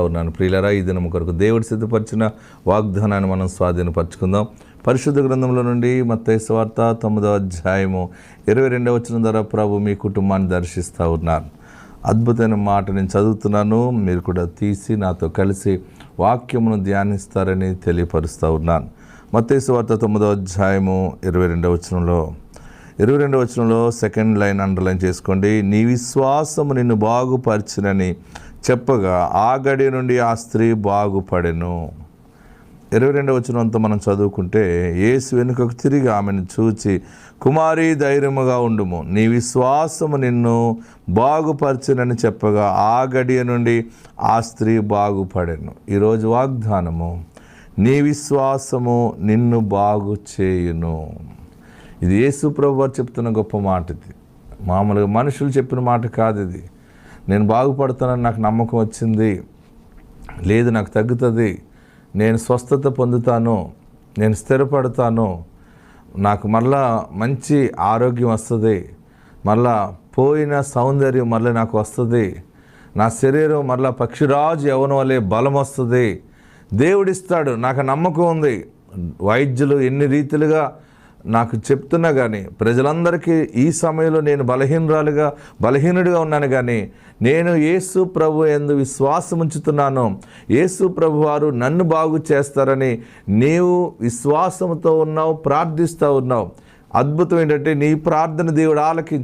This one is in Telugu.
ఉన్నాను. ప్రియులరా ఈ దినం కొరకు దేవుడు సిద్ధపరిచిన వాగ్దానాన్ని మనం స్వాధీనపరచుకుందాం. పరిశుద్ధ గ్రంథంలో నుండి మత్తయి వార్త తొమ్మిదవ అధ్యాయము ఇరవై రెండవ వచ్చిన ద్వారా ప్రభు మీ కుటుంబాన్ని దర్శిస్తూ ఉన్నారు. అద్భుతమైన మాట నేను చదువుతున్నాను. మీరు కూడా తీసి నాతో కలిసి వాక్యమును ధ్యానిస్తారని తెలియపరుస్తూ ఉన్నాను. మత్తయి వార్త తొమ్మిదవ అధ్యాయము ఇరవై రెండవ వచనంలో ఇరవై రెండవ వచనంలో సెకండ్ లైన్ అండర్లైన్ చేసుకోండి. నీ విశ్వాసము నిన్ను బాగుపరిచినని చెప్పగా ఆ గడి నుండి ఆ స్త్రీ బాగుపడెను. ఇరవై రెండవ వచనంతో మనం చదువుకుంటే యేసు వెనుకకు తిరిగి ఆమెను చూచి కుమారి ధైర్యముగా ఉండుము నీ విశ్వాసము నిన్ను బాగుపరచునని చెప్పగా ఆ గడియ నుండి ఆ స్త్రీ బాగుపడెను. ఈరోజు వాగ్దానము నీ విశ్వాసము నిన్ను బాగు చేయును. ఇది యేసు ప్రభు చెప్తున్న గొప్ప మాట ఇది మామూలుగా మనుషులు చెప్పిన మాట కాదు ఇది. నేను బాగుపడతానని నాకు నమ్మకం వచ్చింది. లేదు నాకు తగ్గుతుంది. నేను స్వస్థత పొందుతాను. నేను స్థిరపడతాను. నాకు మళ్ళా మంచి ఆరోగ్యం వస్తుంది. మళ్ళా పోయిన సౌందర్యం మళ్ళీ నాకు వస్తుంది. నా శరీరం మళ్ళా పక్షిరాజు యవనం వల్లే బలం వస్తుంది. దేవుడిస్తాడు. నాకు నమ్మకం ఉంది. వైద్యులు ఎన్ని రీతిలుగా నాకు చెప్తున్నా కానీ ప్రజలందరికీ ఈ సమయంలో నేను బలహీనరాలుగా బలహీనుడిగా ఉన్నాను కానీ నేను యేసు ప్రభు ఎందు విశ్వాసం ఉంచుతున్నాను. యేసు ప్రభు వారు నన్ను బాగు చేస్తారని నీవు విశ్వాసంతో ఉన్నావు ప్రార్థిస్తూ ఉన్నావు. అద్భుతం ఏంటంటే నీ ప్రార్థన దేవుడు ఆలకి